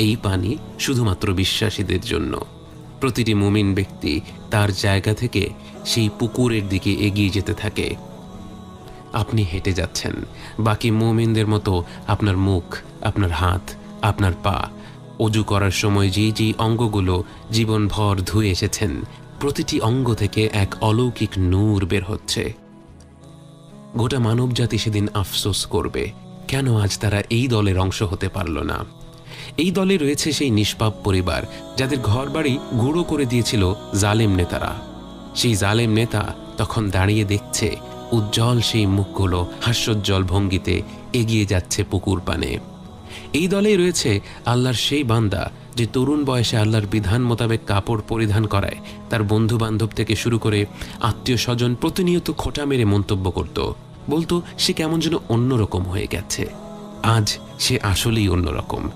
এই পানি শুধুমাত্র বিশ্বাসীদের জন্য। প্রতিটি মুমিন ব্যক্তি তার জায়গা থেকে সেই পুকুরের দিকে এগিয়ে যেতে থাকে। আপনি হেঁটে যাচ্ছেন। বাকি মুমিনদের মতো আপনার মুখ, আপনার হাত, আপনার পা অজু করার সময় যে যেই অঙ্গগুলো জীবনভর ধুয়ে এসেছেন, প্রতিটি অঙ্গ থেকে এক অলৌকিক নূর বের হচ্ছে। গোটা মানবজাতি সেদিন আফসোস করবে, কেন আজ তারা এই দলের অংশ হতে পারল না? এই দলে রয়েছে সেই নিষ্পাপ পরিবার যাদের ঘরবাড়ি গুঁড়ো করে দিয়েছিল জালেম নেতারা। সেই জালেম নেতা তখন দাঁড়িয়ে দেখছে উজ্জ্বল সেই মুখগুলো হাস্যোজ্জ্বল ভঙ্গিতে এগিয়ে যাচ্ছে পুকুর পানে। এই দলেই রয়েছে আল্লাহর সেই বান্দা যে তরুণ বয়সে আল্লাহর বিধান মোতাবেক কাপড় পরিধান করায়, তার বন্ধু বান্ধব থেকে শুরু করে আত্মীয় স্বজন প্রতিনিয়ত খোঁটা মেরে মন্তব্য করত। বলতো, সে কেমন যেন অন্যরকম হয়ে গেছে। আজ সে আসলেই অন্যরকম।